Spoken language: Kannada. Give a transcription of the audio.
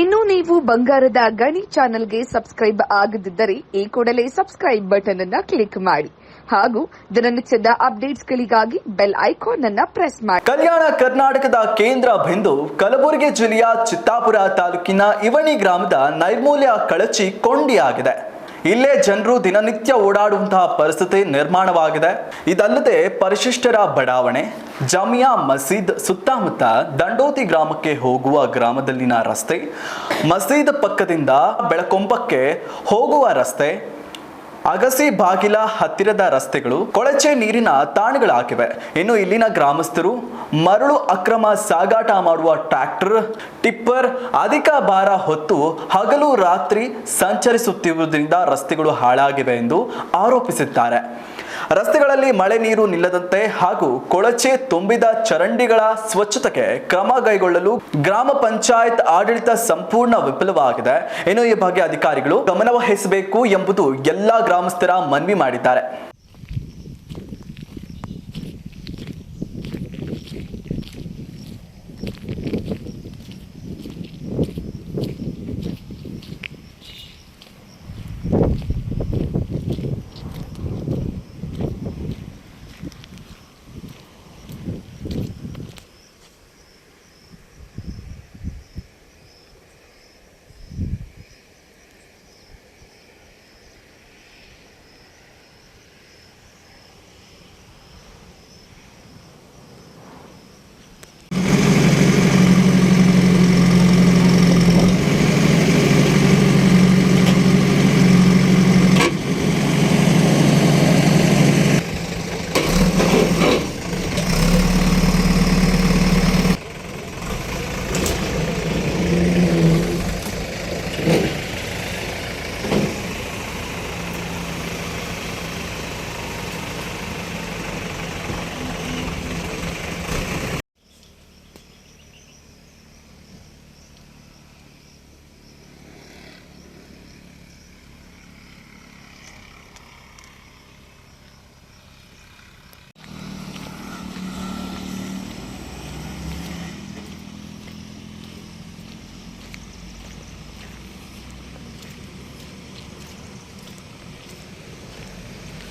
ಇನ್ನು ನೀವು ಬಂಗಾರದ ಗಣಿ ಚಾನೆಲ್ಗೆ ಸಬ್ಸ್ಕ್ರೈಬ್ ಆಗದಿದ್ದರೆ ಈ ಕೂಡಲೇ ಸಬ್ಸ್ಕ್ರೈಬ್ ಬಟನ್ ಅನ್ನ ಕ್ಲಿಕ್ ಮಾಡಿ. ಹಾಗೂ ದಿನನಿತ್ಯದ ಅಪ್ಡೇಟ್ಸ್ಗಳಿಗಾಗಿ ಬೆಲ್ ಐಕಾನ್ ಅನ್ನ ಪ್ರೆಸ್ ಮಾಡಿ. ಕಲ್ಯಾಣ ಕರ್ನಾಟಕದ ಕೇಂದ್ರ ಬಿಂದು ಕಲಬುರಗಿ ಜಿಲ್ಲೆಯ ಚಿತ್ತಾಪುರ ತಾಲೂಕಿನ ಇವಣಿ ಗ್ರಾಮದ ನೈರ್ಮೂಲ್ಯ ಕಳಚಿ ಕೊಂಡಿಯಾಗಿದೆ. ಇಲ್ಲೇ ಜನರು ದಿನನಿತ್ಯ ಓಡಾಡುವಂತಹ ಪರಿಸ್ಥಿತಿ ನಿರ್ಮಾಣವಾಗಿದೆ. ಇದಲ್ಲದೆ ಪರಿಶಿಷ್ಟರ ಬಡಾವಣೆ, ಜಾಮಿಯಾ ಮಸೀದ್ ಸುತ್ತಮುತ್ತ ದಂಡೋತಿ ಗ್ರಾಮಕ್ಕೆ ಹೋಗುವ ಗ್ರಾಮದಲ್ಲಿನ ರಸ್ತೆ, ಮಸೀದ್ ಪಕ್ಕದಿಂದ ಬೆಳಕೊಂಬಕ್ಕೆ ಹೋಗುವ ರಸ್ತೆ ಅಗಸಿ ಬಾಗಿಲ ಹತ್ತಿರದ ರಸ್ತೆಗಳು ಕೊಳಚೆ ನೀರಿನ ತಾಣಗಳಾಗಿವೆ. ಇನ್ನು ಇಲ್ಲಿನ ಗ್ರಾಮಸ್ಥರು ಮರಳು ಅಕ್ರಮ ಸಾಗಾಟ ಮಾಡುವ ಟ್ರ್ಯಾಕ್ಟರ್, ಟಿಪ್ಪರ್, ಅಧಿಕ ಭಾರ ಹೊತ್ತು ಹಗಲು ರಾತ್ರಿ ಸಂಚರಿಸುತ್ತಿರುವುದರಿಂದ ರಸ್ತೆಗಳು ಹಾಳಾಗಿವೆ ಎಂದು ಆರೋಪಿಸಿದ್ದಾರೆ. ರಸ್ತೆಗಳಲ್ಲಿ ಮಳೆ ನೀರು ನಿಲ್ಲದಂತೆ ಹಾಗೂ ಕೊಳಚೆ ತುಂಬಿದ ಚರಂಡಿಗಳ ಸ್ವಚ್ಛತೆಗೆ ಕ್ರಮ ಕೈಗೊಳ್ಳಲು ಗ್ರಾಮ ಪಂಚಾಯತ್ ಆಡಳಿತ ಸಂಪೂರ್ಣ ವಿಫಲವಾಗಿದೆ. ಇನ್ನು ಈ ಬಗ್ಗೆ ಅಧಿಕಾರಿಗಳು ಗಮನವಹಿಸಬೇಕು ಎಂಬುದು ಎಲ್ಲಾ ಗ್ರಾಮಸ್ಥರ ಮನವಿ ಮಾಡಿದ್ದಾರೆ.